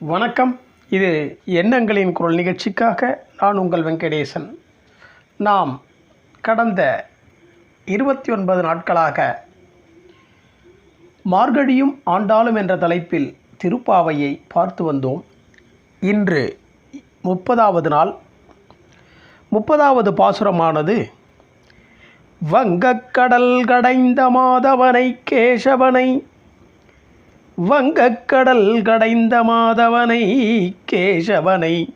வணக்கம். இது எண்ணங்களின் குரல் நிகழ்ச்சிக்காக நான் உங்கள் வெங்கடேசன். நாம் கடந்த இருபத்தி ஒன்பது நாட்களாக மார்கழியும் ஆண்டாளும் என்ற தலைப்பில் திருப்பாவையை பார்த்து வந்தோம். இன்று முப்பதாவது நாள். முப்பதாவது பாசுரமானது வங்கக்கடல் கடைந்த மாதவனை கேசவனை வங்கக்கடல் கடைந்த மாதவனை கேசவனை.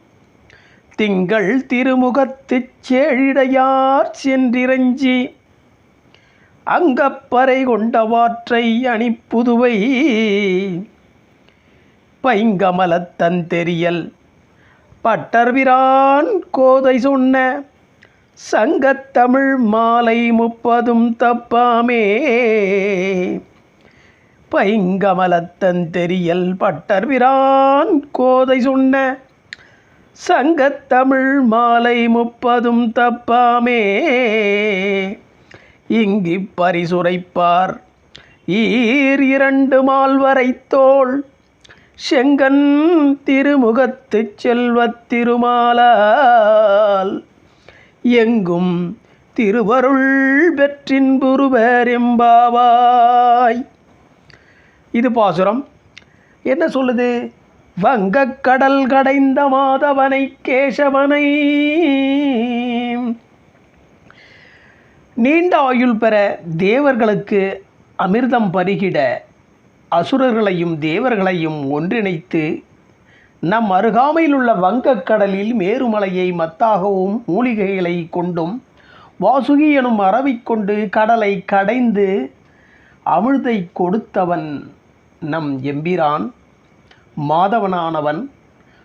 திங்கள் திருமுகத்துச் சேழிடையார் சென்றிரஞ்சி. அங்கப்பறை கொண்டவாற்றை அணிப்புதுவை. பைங்கமலத்தன் தெரியல் பட்டர்விரான் கோதை சொன்ன. சங்கத்தமிழ் மாலை முப்பதும் தப்பாமே. பைங்கமலத்தன் தெரியல் பட்டர்பிரான் கோதை சொன்ன. சங்கத்தமிழ் மாலை முப்பதும் தப்பாமே. இங்கி பரிசுரைப்பார். ஈர் இரண்டு மால்வரை தோள் செங்கன் திருமுகத்துச் செல்வத் திருமாலால். எங்கும் திருவருள் பெற்றின்புருவரெம்பாவாய் இது பாசுரம். என்ன சொல்லுது? வங்கக்கடல் கடைந்த மாதவனை கேசவனை. நீண்ட ஆயுள் பெற தேவர்களுக்கு அமிர்தம் பருகிட அசுரர்களையும் தேவர்களையும் ஒன்றிணைத்து நம் அருகாமையில் உள்ள வங்கக்கடலில் மேருமலையை மத்தாகவும் மூலிகைகளை கொண்டும் வாசுகி எனும் அறவிக்கொண்டு கடலை கடைந்து அமிழ்தை கொடுத்தவன் நம் எம்பிரான் மாதவனானவன்.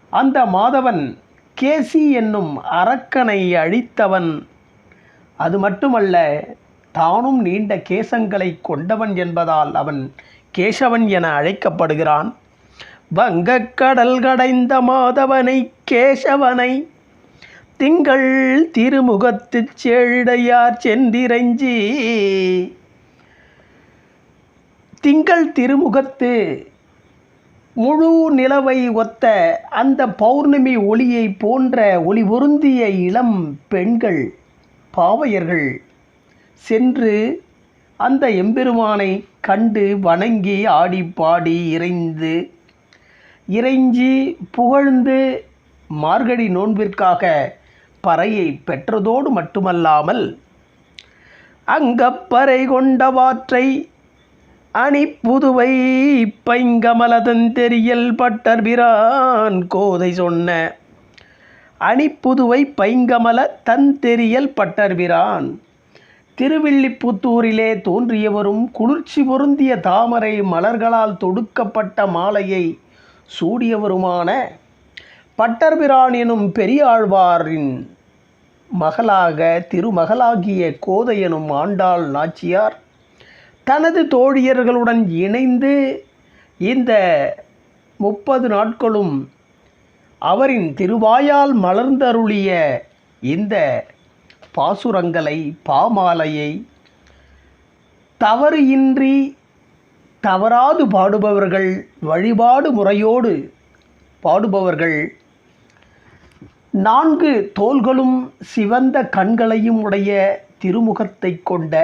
அந்த மாதவன் கேசி என்னும் அரக்கனை அழித்தவன். அது மட்டுமல்ல தானும் நீண்ட கேசங்களை கொண்டவன் என்பதால் அவன் கேசவன் என அழைக்கப்படுகிறான். வங்கக்கடல் கடைந்த மாதவனை கேசவனை திங்கள் திருமுகத்துச் செழுடையார் சென்றிரஞ்சி திங்கள் திருமுகத்து முழு நிலவை ஒத்த அந்த பௌர்ணமி ஒளியை போன்ற ஒளி பொருந்திய இளம் பெண்கள் பாவையர்கள் சென்று அந்த எம்பெருமானை கண்டு வணங்கி ஆடி பாடி இறைந்து இறைஞ்சி புகழ்ந்து மார்கழி நோன்பிற்காக பறையை பெற்றதோடு மட்டுமல்லாமல் அங்கப்பறை கொண்டவாற்றை அணி புதுவை பைங்கமலதன் தெரியல் பட்டர்பிரான் கோதை சொன்ன. அணிப்புதுவை பைங்கமல தன் தெரியல் பட்டர்பிரான். திருவில்லிபுத்தூரிலே தோன்றியவரும் குளிர்ச்சி பொருந்திய தாமரை மலர்களால் தொடுக்கப்பட்ட மாலையை சூடியவருமான பட்டர்பிரான் எனும் பெரியாழ்வாரின் மகளாக திருமகளாகிய கோதை எனும் ஆண்டாள் நாச்சியார் தனது தோழியர்களுடன் இணைந்து இந்த முப்பது நாட்களும் அவரின் திருவாயால் மலர்ந்தருளிய இந்த பாசுரங்களை பாமாலையை தவறு இன்றி தவறாது பாடுபவர்கள் வழிபாடு முறையோடு பாடுபவர்கள் நான்கு தோள்களும் சிவந்த கண்களையும் உடைய திருமுகத்தை கொண்ட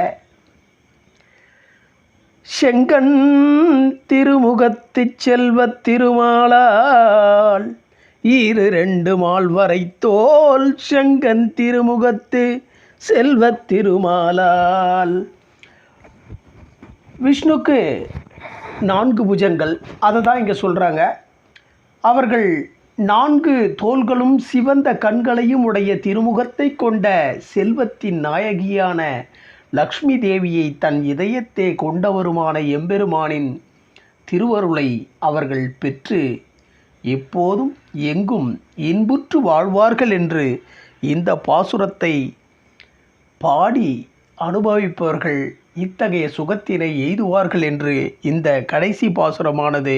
செங்கன் திருமுகத்து செல்வத் திருமாலால் ஈரு ரெண்டு மால் வரை தோல் செங்கன் திருமுகத்து செல்வத் திருமாலால். விஷ்ணுக்கு நான்கு புஜங்கள் அதை தான் இங்கே சொல்கிறாங்க அவர்கள் நான்கு தோள்களும் சிவந்த கண்களையும் உடைய திருமுகத்தை கொண்ட செல்வத்தின் நாயகியான லக்ஷ்மி தேவியை தன் இதயத்தே கொண்டவருமான எம்பெருமானின் திருவருளை அவர்கள் பெற்று எப்போதும் எங்கும் இன்புற்று வாழ்வார்கள் என்று இந்த பாசுரத்தை பாடி அனுபவிப்பவர்கள் இத்தகைய சுகத்தினை எய்துவார்கள் என்று இந்த கடைசி பாசுரமானது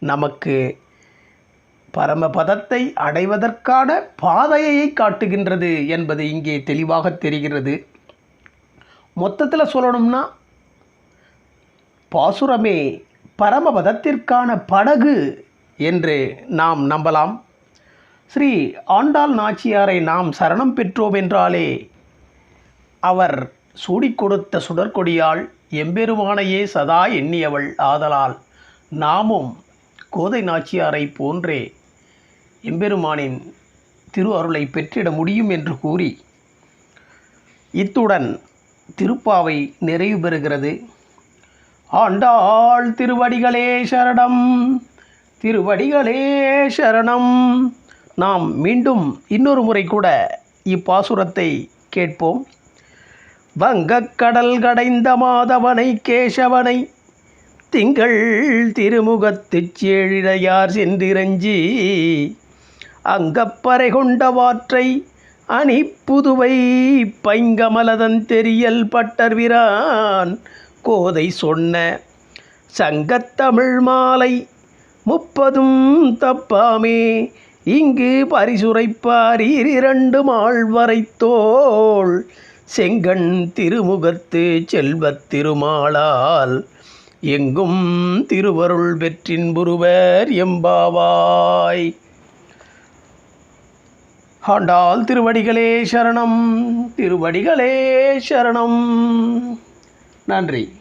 நமக்கு பரமபதத்தை அடைவதற்கான பாதையை காட்டுகின்றது என்பது இங்கே தெளிவாக தெரிகிறது. மொத்தத்தில் சொல்லணும்னா பாசுரமே பரமபதத்திற்கான படகு என்று நாம் நம்பலாம். ஸ்ரீ ஆண்டாள் நாச்சியாரை நாம் சரணம் பெற்றோம் என்றாலே அவர் சூடிக்கொடுத்த சுடற்கொடியால் எம்பெருமானையே சதா எண்ணியவள் ஆதலால் நாமும் கோதை நாச்சியாரை போன்றே எம்பெருமானின் திரு அருளை பெற்றிட முடியும் என்று கூறி இத்துடன் திருப்பாவை நிறைவு பெறுகிறது. ஆண்டாள் திருவடிகளே சரணம் திருவடிகளே சரணம். நாம் மீண்டும் இன்னொரு முறை கூட இப்பாசுரத்தை கேட்போம். வங்கக்கடல் கடைந்த மாதவனை கேசவனை திங்கள் திருமுகத்துச் சேழிழையார் சென்றிரஞ்சி அங்கப்பறை கொண்ட வாற்றை அணி புதுவை பைங்கமலதன் தெரியல் பட்டர்விரான். கோதை சொன்ன சங்கத்தமிழ் மாலை முப்பதும் தப்பாமே. இங்கு பரிசுரைப்பார் இரண்டு மாழ்வரை தோல் செங்கண் திருமுகத்து செல்வத் திருமாலால் எங்கும் திருவருள் பெற்றின்புருவர் எம்பாவாய். ஆண்டாள் திருவடிகளே சரணம் திருவடிகளே சரணம். நன்றி.